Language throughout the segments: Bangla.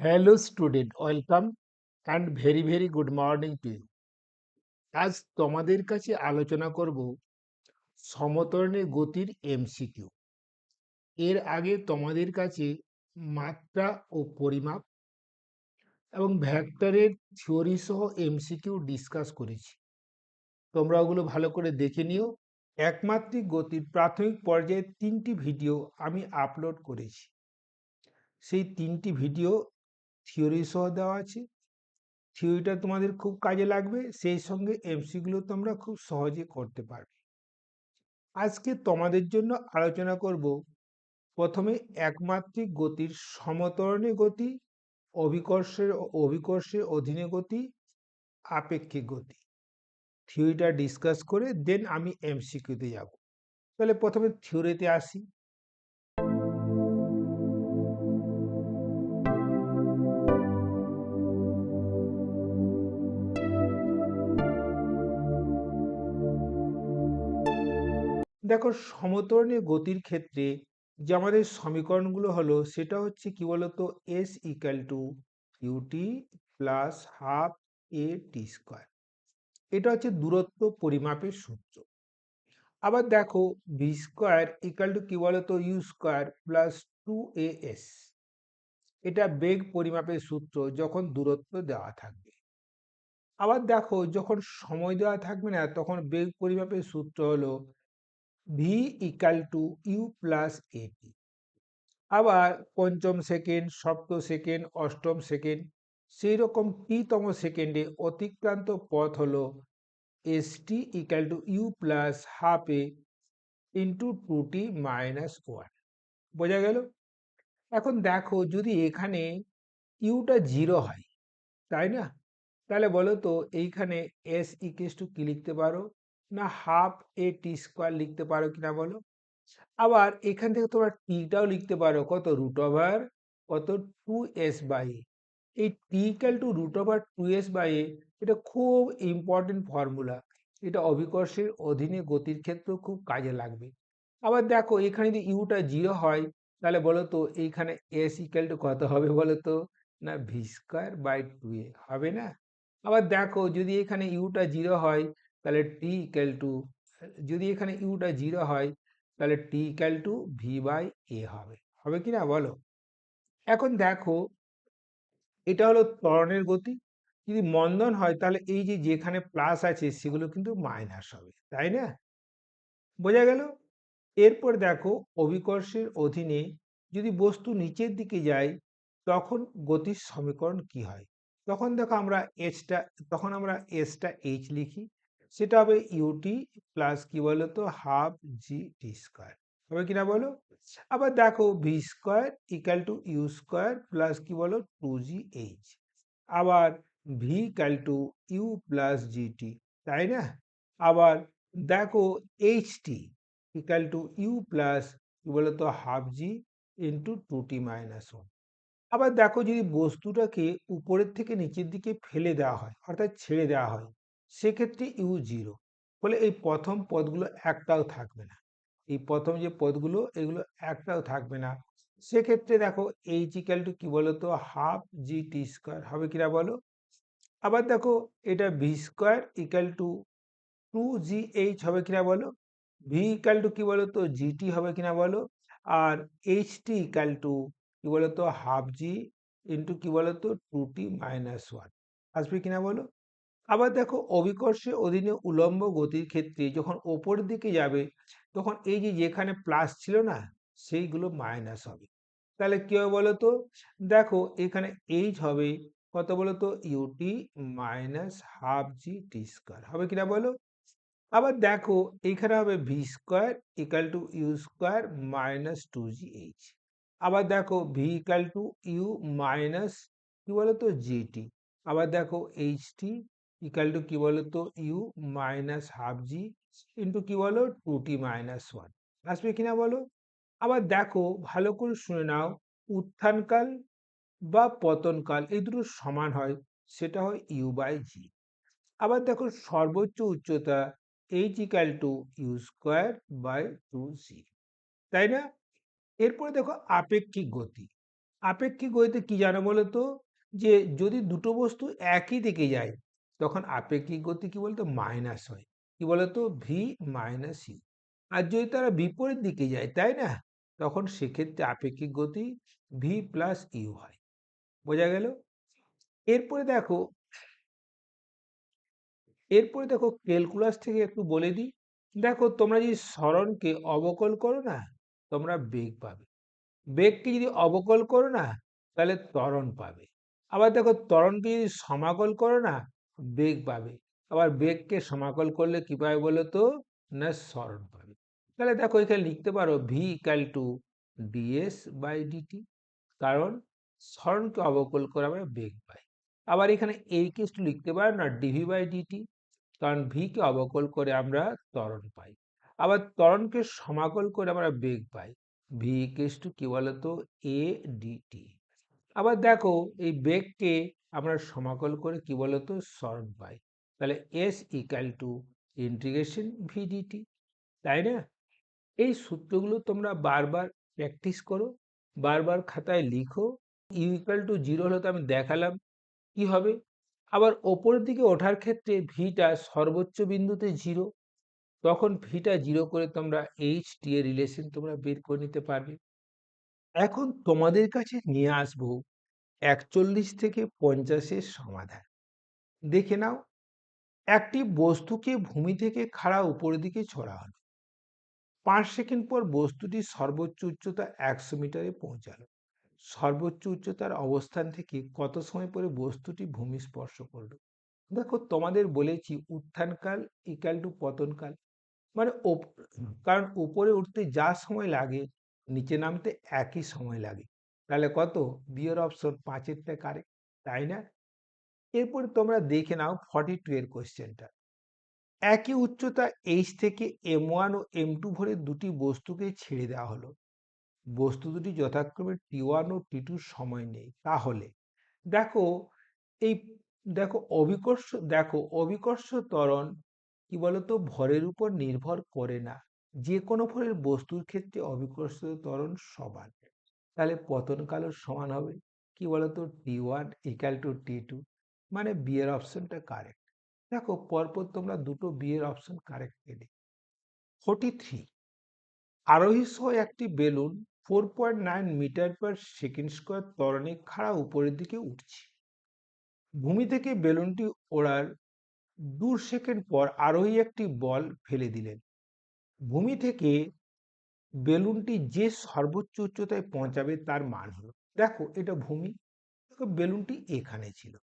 Hello student welcome and very very good morning to you আজ তোমাদের কাছে আলোচনা করব সমতরণের গতির এমসিকিউ এর আগে তোমাদের কাছে মাত্রা ও পরিমাপ এবং ভ্যাক্টরের থিওরি সহ এমসিকিউ ডিসকাস করেছি। তোমরা ওগুলো ভালো করে দেখে নিও। একমাত্রিক গতির প্রাথমিক পর্যায়ে তিনটি ভিডিও আমি আপলোড করেছি। সেই তিনটি ভিডিও থিওরি সহ দেওয়া আছে। থিওরিটা তোমাদের খুব কাজে লাগবে। সেই সঙ্গে এমসিগুলো তোমরা খুব সহজে করতে পারবে। আজকে তোমাদের জন্য আলোচনা করব প্রথমে একমাত্রিক গতির সমতরণে গতি, অভিকর্ষের অভিকর্ষের অধীনে গতি, আপেক্ষিক গতি। থিওরিটা ডিসকাস করে দেন আমি এমসিকিউতে যাব। তাহলে প্রথমে থিওরিতে আসি। দেখো সমতরণে গতির ক্ষেত্রে যে আমাদের সমীকরণগুলো হলো, সেটা হচ্ছে কি বলতো? S equal to UT plus half A T square এটা হচ্ছে দূরত্ব পরিমাপের সূত্র। আবার দেখো বি স্কোয়ার ইকাল টু কি বলতো? U square plus two A S এটা বেগ পরিমাপের সূত্র যখন দূরত্ব দেওয়া থাকবে। আবার দেখো, যখন সময় দেওয়া থাকবে না, তখন বেগ পরিমাপের সূত্র হলো V equal to U plus এটি আবার পঞ্চম সেকেন্ড সপ্ত সেকেন্ড অষ্টম সেকেন্ড সেই রকম টিতম সেকেন্ডে অতিক্রান্ত পথ হলো S T equal to U plus half A into two T minus one বোঝা গেল? এখন দেখো যদি এখানে ইউটা জিরো হয়, তাই না? তাহলে বলো তো এইখানে এস ইকেস টু কি লিখতে পারো? না হাফ এ টি স্কোয়ার লিখতে পারো কিনা বলো? আবার এখান থেকে তোমরা টিটাও লিখতে পারো। কত রুট ওভার কত টু এস বাই এই T equal to root over two S by এটা খুব ইম্পর্টেন্ট ফর্মুলা এটা অভিকর্ষের অধীনে গতির ক্ষেত্রেও খুব কাজে লাগবে। আবার দেখো, এখানে যদি ইউটা জিরো হয়, তাহলে বলো তো, এইখানে এস ইকাল টু কত হবে বলো তো? না V square by two A হবে না? আবার দেখো, যদি এখানে ইউটা জিরো হয় তাহলে টি ইক্যাল টু যদি এখানে ইউটা জিরো হয়, তাহলে T equal to V by A হবে। হবে কি না বলো? এখন দেখো, এটা হলো ত্বরণের গতি। যদি মন্দন হয়, তাহলে এই যে যেখানে প্লাস আছে, সেগুলো কিন্তু মাইনাস হবে, তাই না? বোঝা গেল? এরপর দেখো, অভিকর্ষের অধীনে যদি বস্তু নিচের দিকে যায়, তখন গতির সমীকরণ কি হয়? তখন দেখো আমরা এইচটা তখন আমরা এসটা এইচ লিখি। সেটা হবে ইউটি প্লাস কি বলতো হাফ জি টি স্কোয়ার হবে কিনা বলো? আবার দেখো V square equal to U square plus কি বলো? টু জি এইচ আবার V equal to U plus GT তাই না? আবার দেখো H T equal to U plus কি বলতো half G into two T minus one আবার দেখো যদি বস্তুটাকে উপরের থেকে নিচের দিকে ফেলে দেওয়া হয়, অর্থাৎ ছেড়ে দেওয়া হয় সেক্ষেত্রে ইউ জিরো। ফলে এই প্রথম পদগুলো একটাও থাকবে না। এই প্রথম যে পদগুলো, এগুলো একটাও থাকবে না। সেক্ষেত্রে দেখো এইচ ইকাল টু কি বলতো? হাফ জি টি স্কোয়ার হবে কিনা বলো? আবার দেখো, এটা V square equal to two G H হবে কিনা বলো? ভি ইকাল টু কি বলতো? জিটি হবে কিনা বলো? আর এইচ টি ইকাল টু কি বলতো? হাফ জি ইন্টু কি বলতো? টু টি মাইনাস ওয়ান আসবে কিনা বলো? আবার দেখো অভিকর্ষে অধীনে উলম্ব গতির ক্ষেত্রে যখন ওপরের দিকে যাবে, তখন এই যে যেখানে প্লাস ছিল না, সেইগুলো মাইনাস হবে। তাহলে কি হবে বলো তো? দেখো এখানে এইচ হবে, কত বলো তো? U t minus half g t square হবে কিনা বলো? আবার দেখো এখানে হবে v square equal to u square minus two g h আবার দেখো v equal to u minus কি বলতো জিটি আবার দেখো এইচ টি ইকাল টু কি বলো তো? U minus half g into কি বলো? টু টি মাইনাস ওয়ান আসবে কিনা বলো? আবার দেখো, ভালো করে শুনে নাও, উত্থানকাল বা পতনকাল এই দুটো সমান হয়, সেটা হয় ইউ বাই জি আবার দেখো, সর্বোচ্চ উচ্চতা h equal to u square by two g তাই না? এরপরে দেখো, আপেক্ষিক গতি। আপেক্ষিক গতিতে কি জানো বলো তো? যে যদি দুটো বস্তু একই দিকে যায় তখন আপেক্ষিক গতি কি বলতো? মাইনাস হয়। কি বলতো? ভি মাইনাস ইউ আর যদি তারা বিপরীত দিকে যায়, তাই না? তখন সেক্ষেত্রে আপেক্ষিক গতি ভি প্লাস ইউ হয়। বোঝা গেল? এরপরে দেখো এরপরে দেখো ক্যালকুলাস থেকে একটু বলে দিই। দেখো তোমরা যদি স্মরণকে অবকল করো না, তোমরা বেগ পাবে। বেগকে যদি অবকল করো না, তাহলে ত্বরণ পাবে। আবার দেখো ত্বরণকে যদি সমাকল করো না বেগ পাবে। আবার বেগকে সমাকল করলে কি পাবে বলো তো না স্মরণ পাবে। তাহলে দেখো এখানে লিখতে পারো v equal to d s by d t কারণ স্মরণকে অবকল করে আমরা বেগ পাই। আবার এখানে এই কেসটু লিখতে পারো না ডিভি বাই ডিটি কারণ ভিকে অবকল করে আমরা ত্বরণ পাই। আবার ত্বরণকে সমাকল করে আমরা বেগ পাই। ভি ইকেস টু কি বলতো? এ ডিটি আবার দেখো এই বেগকে আমরা সমাকল করে কি বলতো? স্মরণ বাই তাহলে s equal to integration v d t তাই না? এই সূত্রগুলো তোমরা বারবার প্র্যাকটিস করো, বারবার খাতায় লিখো ইউ ইকাল টু জিরো হলে তো আমি দেখালাম, কি হবে? আবার ওপরের দিকে ওঠার ক্ষেত্রে ভিটা সর্বোচ্চ বিন্দুতে জিরো তখন ভিটা জিরো করে তোমরা এইচ টি এর রিলেশন তোমরা বের করে নিতে পারবে। এখন তোমাদের কাছে নিয়ে আসব একচল্লিশ থেকে পঞ্চাশের সমাধান। দেখে নাও, একটি বস্তুকে ভূমি থেকে খাড়া উপরের দিকে ছড়া হলো। পাঁচ সেকেন্ড পর বস্তুটি সর্বোচ্চ উচ্চতা একশো মিটারে পৌঁছালো। সর্বোচ্চ উচ্চতার অবস্থান থেকে কত সময় পরে বস্তুটি ভূমি স্পর্শ করল? দেখো, তোমাদের বলেছি উত্থানকাল ইকাল টু পতনকাল। মানে কারণ উপরে উঠতে যা সময় লাগে, নিচে নামতে একই সময় লাগে। তাহলে কত? বিয়ের অপশন পাঁচেরটা কারেক্ট তাই না? এরপরে তোমরা দেখে নাও ফর্টি টু এর কোয়েশ্চেনটা একই উচ্চতা এইচ থেকে এম ওয়ান ও এম টু ভরে দুটি বস্তুকে ছেড়ে দেওয়া হলো। বস্তু দুটি যথাক্রমে টি ওয়ান ও টি টুর সময় নেই। তাহলে দেখো, এই দেখো অবিকর্ষ দেখো অবিকর্ষ ত্বরণ কি বলতো? ভরের উপর নির্ভর করে না। যে কোনো ভরের বস্তুর ক্ষেত্রে অবিকর্ষ ত্বরণ সমান। তাহলে পতনকালও সমান হবে। কি বলতো? T one equal to t two মানে বিয়ের অপশনটা কারেক্ট দেখো, পরপর তোমরা দুটো বিয়ের অপশন কারেক্ট পেলে। ফোর্টি থ্রি আরোহী সহ একটি balloon four point nine metre per second square ত্বরণে খাড়া উপরের দিকে উঠছে। ভূমি থেকে বেলুনটি ওড়ার দু সেকেন্ড পর আরোহী একটি বল ফেলে দিলেন। ভূমি থেকে বেলুনটি যে সর্বোচ্চ উচ্চতায় পৌঁছাবে তার মান হলো। দেখো এটা ভূমি, দেখো বেলুনটি এখানে ছিল।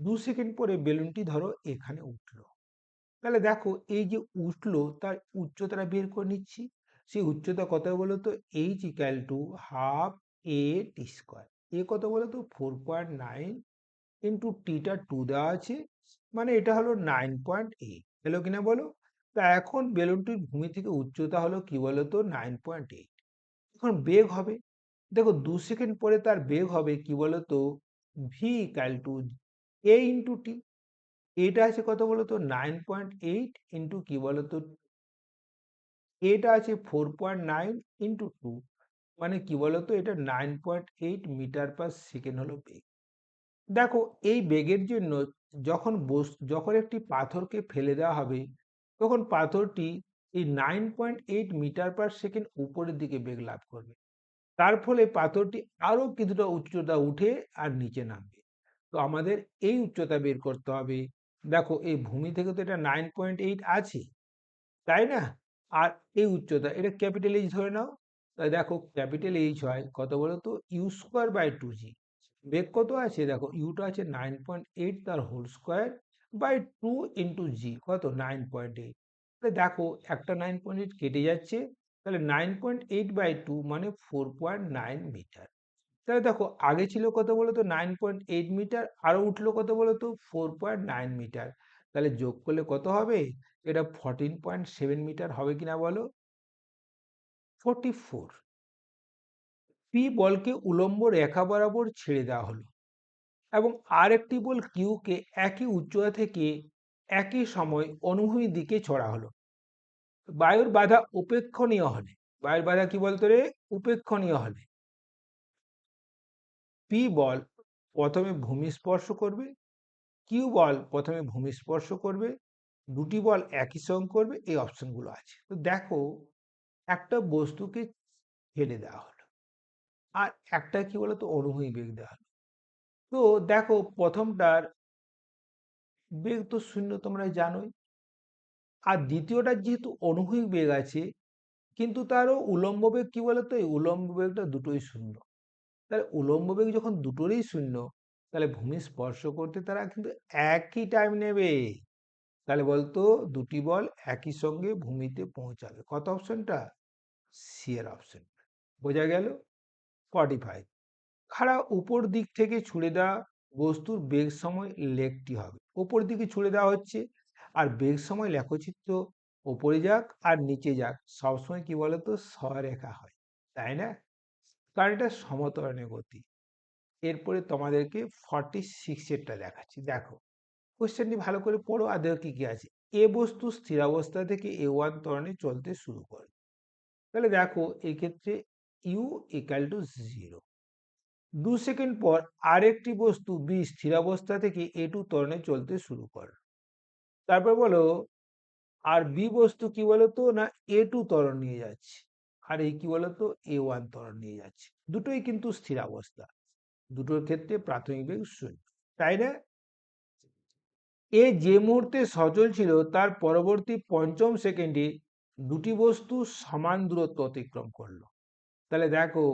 দু সেকেন্ড পরে বেলুনটি ধরো এখানে উঠল। তাহলে দেখো এই যে উঠল তার উচ্চতাটা বের করে নিচ্ছি। সেই উচ্চতা কত বলো তো? H equal to half a t square a কত বলো তো? ফোর পয়েন্ট নাইন ইন্টু টিটা টু দেওয়া আছে। মানে এটা হলো নাইন পয়েন্ট এইট এলো কিনা বলো? তা এখন বেলুনটির ভূমি থেকে উচ্চতা হলো কি বলতো? নাইন পয়েন্ট এইট এখন বেগ হবে। দেখো, দু সেকেন্ড পরে তার বেগ হবে কি বলতো? V equal to a into t এটা আছে কত বলো তো নাইন পয়েন্ট এইট ইন্টু কি বলতো? এটা আছে four point nine into two মানে কি বলতো? এটা nine point eight metre per second হলো বেগ। দেখো, এই বেগের জন্য যখন বস, যখন একটি পাথরকে ফেলে দেওয়া হবে তখন পাথরটি এই nine point eight metre per second উপরের দিকে বেগ লাভ করবে। তার ফলে পাথরটি আরও কিছুটা উচ্চতা উঠে আর নিচে নামবে। তো আমাদের এই উচ্চতা বের করতে হবে। দেখো, এই ভূমি থেকে তো এটা নাইন পয়েন্ট এইট আছে, তাই না? আর এই উচ্চতা, এটা ক্যাপিটাল এইচ ধরে নাও। তাই দেখো ক্যাপিটাল এইচ হয় কত বলো তো u square by two g বেগ কত আছে? দেখো ইউটা আছে নাইন পয়েন্ট এইট তার whole square by two into g কত? নাইন পয়েন্ট এইট তাহলে দেখো, একটা নাইন পয়েন্ট এইট কেটে যাচ্ছে, তাহলে nine point eight by two মানে ফোর পয়েন্ট নাইন মিটার তাহলে দেখো, আগে ছিল কত বলো তো নাইন পয়েন্ট এইট মিটার আরও উঠল কত বলো তো ফোর পয়েন্ট নাইন মিটার তাহলে যোগ করলে কত হবে? এটা ফোরটিন পয়েন্ট সেভেন মিটার হবে কিনা বলো? ফোরটি ফোর পি বলকে উলম্ব রেখা বরাবর ছেড়ে দেওয়া হলো। এবং আর একটি বল কিউকে একই উচ্চতা থেকে একই সময় অনুভূমির দিকে ছড়া হলো। বায়ুর বাধা উপেক্ষণীয় হলে, বায়ুর বাধা কি বলতো রে? উপেক্ষণীয় হলে। পি বল প্রথমে ভূমি স্পর্শ করবে কিউ বল প্রথমে ভূমি স্পর্শ করবে, দুটি বল একই সঙ্গে করবে, এই অপশনগুলো আছে। তো দেখো, একটা বস্তুকে ছেড়ে দেওয়া হলো, আর একটা কি বলতো? অনুভূমি বেগ দেওয়া হলো। তো দেখো প্রথমটার বেগ তো শূন্য তোমরা জানোই। আর দ্বিতীয়টার যেহেতু অনুভূমিক বেগ আছে, কিন্তু তারও উলম্ব বেগ কি বলতো? এই উলম্ব বেগটা দুটোই শূন্য। তাহলে উলম্ব বেগ যখন দুটোরই শূন্য, তাহলে ভূমি স্পর্শ করতে তারা কিন্তু একই টাইম নেবে। তাহলে বলতো দুটি বল একই সঙ্গে ভূমিতে পৌঁছাবে। কত অপশনটা সি এর অপশন বোঝা গেল? ফর্টি ফাইভ খাড়া উপর দিক থেকে ছুড়ে দেওয়া বস্তুর বেগ সময় লেখটি হবে। উপর দিকে ছুড়ে দেওয়া হচ্ছে আর বেগ সময় লেখচিত্র ওপরে যাক আর নিচে যাক। সবসময় কি বলতো? স্বরেখা হয়। তাই না? কারণ এটা সমতরণের গতি। এরপরে তোমাদেরকে ফর্টি সিক্সেরটা দেখাচ্ছি। দেখো কোশ্চেনটি ভালো করে পড়ো আর দেখো কি কি আছে। এ বস্তু স্থিরাবস্থা থেকে এ ওয়ান ত্বরণে চলতে শুরু করে। তাহলে দেখো, এক্ষেত্রে ইউ ইকাল টু জিরো দু সেকেন্ড পর আরেকটি বস্তু বি স্থিরাবস্থা থেকে এ টু ত্বরণে চলতে শুরু করে। তারপর বলো, আর বি বস্তু কি বলতো না এ টু ত্বরণ নিয়ে যাচ্ছে? আর এই কি বলতো? এ ওয়ান ত্বরণ নিয়ে যাচ্ছে। দুটোই কিন্তু স্থিরাবস্থা দুটোর ক্ষেত্রে প্রাথমিক বেগ শূন্য। তাই না? এ যে মুহূর্তে সচল ছিল, তার পরবর্তী পঞ্চম সেকেন্ডে দুটি বস্তু সমান দূরত্ব অতিক্রম করল। তাহলে দেখো,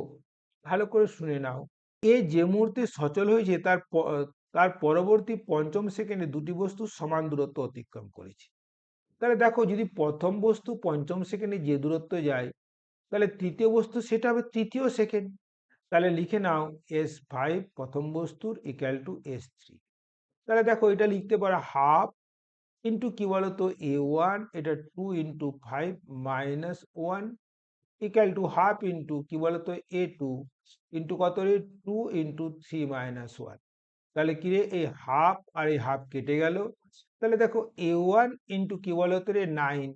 ভালো করে শুনে নাও। এ যে মুহূর্তে সচল হয়েছে, তার তার পরবর্তী পঞ্চম সেকেন্ডে দুটি বস্তু সমান দূরত্ব অতিক্রম করেছে। তাহলে দেখো, যদি প্রথম বস্তু পঞ্চম সেকেন্ডে যে দূরত্ব যায়, তাহলে তৃতীয় বস্তু সেটা হবে তৃতীয় সেকেন্ড। তাহলে লিখে নাও এস ফাইভ প্রথম বস্তুর ইকুয়াল টু এস থ্রি তাহলে দেখো, এটা লিখতে পারো হাফ ইন্টু কি বলতো? এ ওয়ান এটা two into five minus one equal to half into কি বলতো? এ টু ইন্টু কত রে? Two into three minus one তাহলে কি রে? এই হাফ আর এই হাফ কেটে গেল। তাহলে দেখো এ ওয়ান ইন্টু কি বলতো রে? নাইন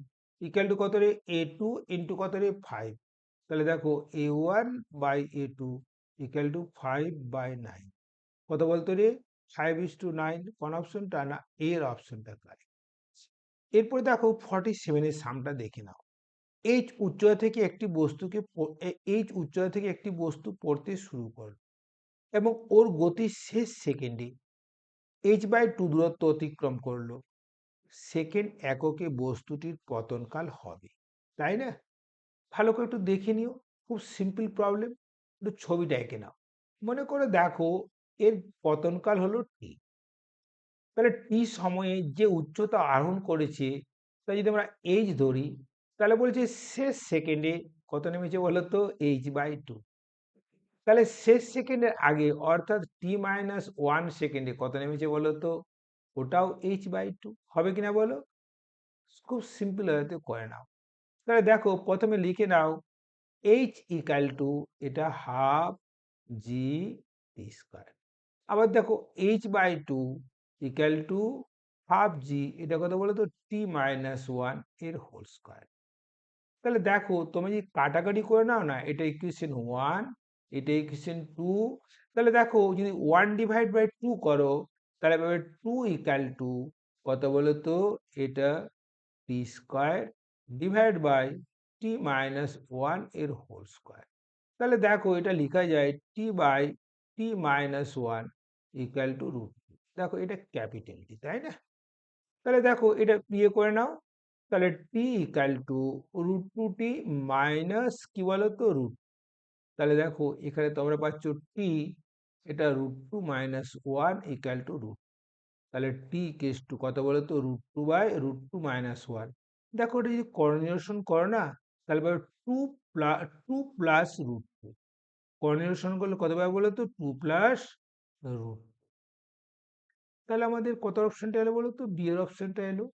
ইকাল টু কত রে? এ টু ইন্টু কত রে? ফাইভ তাহলে দেখো a one by a two equal to five by nine কত বলতো রে? ফাইভ ইস টু নাইন কোন অপশনটা না এর অপশনটা কারেক্ট এরপরে দেখো ফর্টি সেভেনের সামটা দেখে নাও। এইচ উচ্চতা থেকে একটি বস্তুকে এইচ উচ্চতা থেকে একটি বস্তু পড়তে শুরু করল এবং ওর গতি শেষ সেকেন্ডে এইচ বাই টু দূরত্ব অতিক্রম করল। সেকেন্ড এককে বস্তুটির পতনকাল হবে। তাই না? ভালো করে একটু দেখে নিও। খুব সিম্পল প্রবলেম একটু ছবিটা এঁকে নাও। মনে করে দেখো, এর পতনকাল হলো টি তাহলে টি সময়ে যে উচ্চতা আরোহণ করেছে তা যদি আমরা এইচ ধরি তাহলে বলছে শেষ সেকেন্ডে কত নেমেছে বলো তো? এইচ বাই টু তাহলে শেষ সেকেন্ডের আগে, অর্থাৎ টি মাইনাস ওয়ান সেকেন্ডে কত নেমেছে বলো তো? ওটাও এইচ বাই টু হবে কিনা বলো? খুব সিম্পল হয়তো করে নাও। তাহলে দেখো, প্রথমে লিখে নাও এইচ ইকাল টু এটা হাফ জি টি স্কোয়ার আবার দেখো h by two equal to half g এটা কত বলো তো? টি মাইনাস ওয়ানের হোল স্কোয়ার তাহলে দেখো তুমি যদি কাটাকাটি করে নাও না এটা ইকুয়েশন ওয়ান এটা ইকুয়েশন টু তাহলে দেখো যদি ওয়ান ডিভাইড বাই টু করো, তাহলে পাবে টু ইকাল টু কত বলো তো এটা t square divide by t minus ওয়ানের হোল স্কোয়ার তাহলে দেখো এটা লেখা যায় t by t minus one equal to root দেখো এটা ক্যাপিটাল টি তাই না? তাহলে দেখো এটা ইয়ে করে নাও তাহলে t equal to root two t minus কি বলো তো রুট তাহলে দেখো এখানে তোমরা পাচ্ছ টি এটা root two minus one equal to root তাহলে টি কেস টু কত বলো তো root two by root two minus one দেখো এটা যদি করনিয়েশন করো না তাহলে পাবে two plus two plus root two করনিয়েশন করলে কত পাবে বলো তো টু প্লাস রুট তাহলে আমাদের কত অপশনটা এলো বলো তো বি এর অপশনটা এলো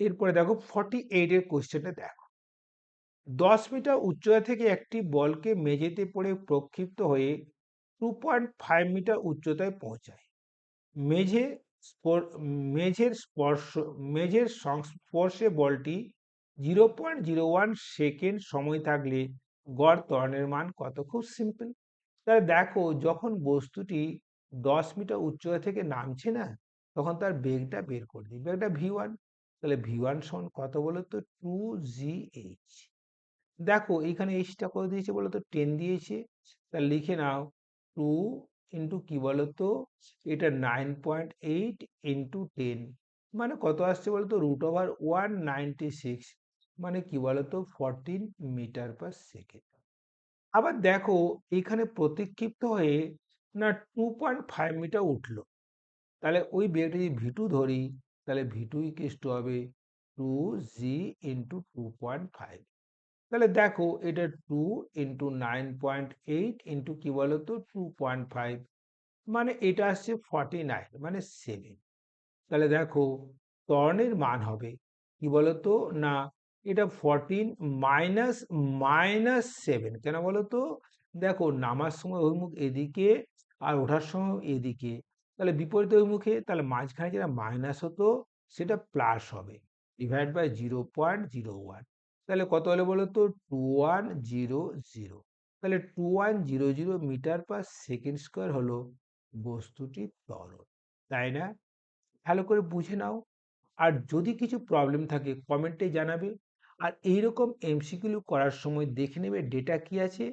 এরপরে দেখো ফর্টি এইট এর কোয়েশ্চেনটা দেখো। দশ মিটার উচ্চতা থেকে একটি বলকে মেঝেতে পড়ে প্রক্ষিপ্ত হয়ে টু পয়েন্ট ফাইভ মিটার উচ্চতায় পৌঁছায়। মেঝে মেঝের স্পর্শ, মেঝের সংস্পর্শে বলটি zero point zero one second সময় থাকলে গড় ত্বরণের মান কত? খুব সিম্পল তাহলে দেখো যখন বস্তুটি দশ মিটার উচ্চতা থেকে নামছে না, তখন তার বেগটা বের করে দিই। বেগটা ভি ওয়ান তাহলে ভি ওয়ান সমান কত বলো তো? টু জি এইচ দেখো এখানে এইচটা কত দিয়েছে বলো তো? টেন দিয়েছে। তাহলে লিখে নাও। টু ইন্টু কি বলতো এটা nine point eight into ten মানে কত আসছে বলতো root over one ninety six মানে কি বলতো ফরটিন মিটার পার সেকেন্ড আবার দেখো এখানে প্রতিক্ষিপ্ত হয়ে না টু পয়েন্ট ফাইভ মিটার উঠল। তাহলে ওই বেগটা যদি ভি টু ধরি তাহলে ভি টু ইকিস টু হবে two g into two point five তাহলে দেখো এটা two into nine point eight into কি বলতো? টু পয়েন্ট ফাইভ মানে এটা আসছে ফর্টি নাইন মানে সেভেন তাহলে দেখো ত্বরণের মান হবে কি বলতো? না, এটা ফরটিন মাইনাস মাইনাস সেভেন কেন বলতো? দেখো নামার সময় অভিমুখ এদিকে আর ওঠার সময় এদিকে। তাহলে বিপরীত অভিমুখে তাহলে মাঝখানে যেটা মাইনাস হতো সেটা প্লাস হবে। Divide by zero point zero one তাহলে কত হলে বলো তো? টু ওয়ান জিরো জিরো তাহলে two one zero zero metre per second square হলো বস্তুটির ত্বরণ। তাই না? ভালো করে বুঝে নাও। আর যদি কিছু প্রবলেম থাকে কমেন্টে জানাবে। আর এইরকম এমসিকিউ করার সময় দেখে নেবে ডেটা কি আছে?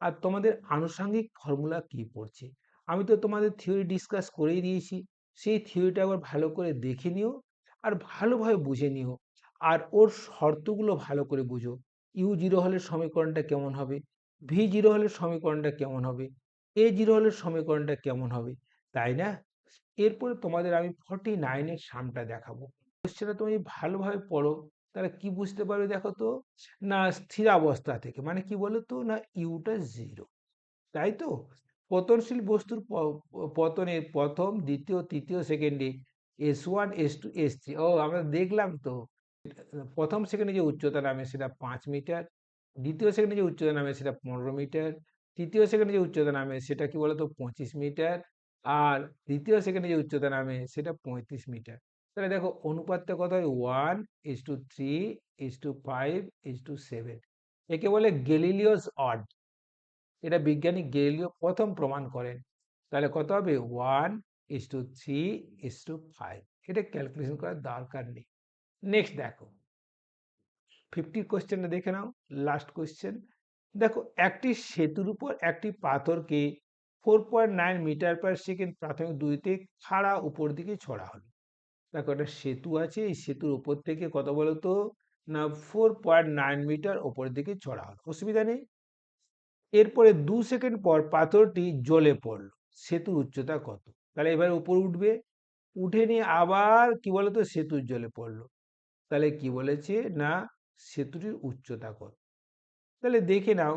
আর তোমাদের আনুষঙ্গিক ফর্মুলা কি পড়ছে? আমি তো তোমাদের থিওরি ডিসকাস করেই দিয়েছি। সেই থিওরিটা একবার ভালো করে দেখে নিও আর ভালোভাবে বুঝে নিও। আর ওর শর্তগুলো ভালো করে বুঝো। ইউ জিরো হলে সমীকরণটা কেমন হবে? ভি জিরো হলে সমীকরণটা কেমন হবে? এ জিরো হলে সমীকরণটা কেমন হবে? তাই না? এরপরে তোমাদের আমি ফর্টি নাইনের সামটা দেখাবো। কোশ্চেনটা তুমি ভালোভাবে পড়ো, তাহলে কি বুঝতে পারবে দেখো তো? না স্থির অবস্থা থেকে মানে কি বলো তো না ইউটা জিরো তাই তো? পতনশীল বস্তুর পতনে প্রথম, দ্বিতীয়, তৃতীয়, সেকেন্ডে s one, s two, s three. ও, আমরা দেখলাম তো। প্রথম সেকেন্ডে যে উচ্চতা নামে সেটা পাঁচ মিটার, দ্বিতীয় সেকেন্ডে যে উচ্চতা নামে সেটা পনেরো মিটার, তৃতীয় সেকেন্ডে যে উচ্চতা নামে সেটা কি বলতো পঁচিশ মিটার, আর দ্বিতীয় সেকেন্ডে যে উচ্চতা নামে সেটা পঁয়ত্রিশ মিটার। তাহলে দেখো অনুপাতটা কত হয়? One is to three is to five is to seven. একে বলে গেলিলিওস অড। এটা বিজ্ঞানী গেলিও প্রথম প্রমাণ করেন। তাহলে কত হবে? One is to three is to five. এটা ক্যালকুলেশন করার দরকার নেই। নেক্সট দেখো। ফিফটি কোয়েশ্চেনটা দেখে নাও, লাস্ট কোয়েশ্চেন দেখো, একটি সেতুর উপর একটি পাথরকে four point nine metre per second প্রাথমিক দুইতে খাড়া উপর দিকে ছড়া হলো। দেখো, একটা সেতু আছে, এই সেতুর উপর থেকে কত বলতো? না, ফোর পয়েন্ট নাইন মিটার ওপর দিকে ছড়া হলো। অসুবিধা নেই। এরপরে দু সেকেন্ড পর পাথরটি জ্বলে পড়ল। সেতুর উচ্চতা কত? তাহলে এবার উপর উঠবে, উঠে নিয়ে আবার কি বলতো? সেতুর জলে পড়ল। তাহলে কি বলেছে? না, সেতুটির উচ্চতা কত? তাহলে দেখে নাও।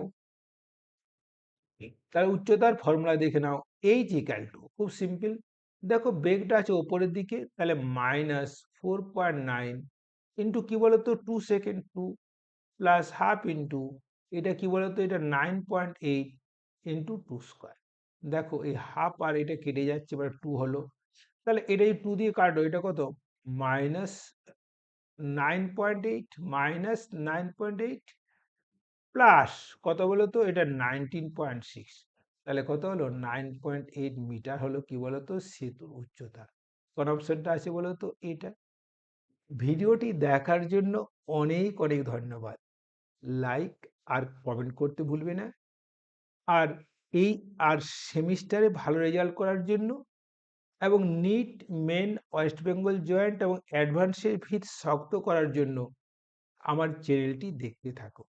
তাহলে উচ্চতার ফর্মুলা দেখে নাও। এইচ ইকাল টু খুব সিম্পল দেখো বেগটা আছে ওপরের দিকে, তাহলে minus four point nine into কী বলতো? Two second two plus half into এটা কি বলতো? এটা nine point eight into two square দেখো, এই হাফ আর এটা কেটে যাচ্ছে, এবার টু হলো। তাহলে এটা টু দিয়ে কাটো এটা কত? Minus nine point eight minus nine point eight plus কত বলো তো এটা নাইনটিন পয়েন্ট সিক্স তাহলে কত হলো? নাইন পয়েন্ট এইট মিটার হলো কি বলতো? সেতুর উচ্চতা। কোন অপশনটা আছে বলো তো এটা। ভিডিওটি দেখার জন্য অনেক অনেক ধন্যবাদ। লাইক আর কমেন্ট করতে ভুলবে না। আর এই, আর সেমিস্টারে ভালো রেজাল্ট করার জন্য এবং NEET main West Bengal joint এবং অ্যাডভান্সের ভিত শক্ত করার জন্য আমার চ্যানেলটি দেখতে থাকো।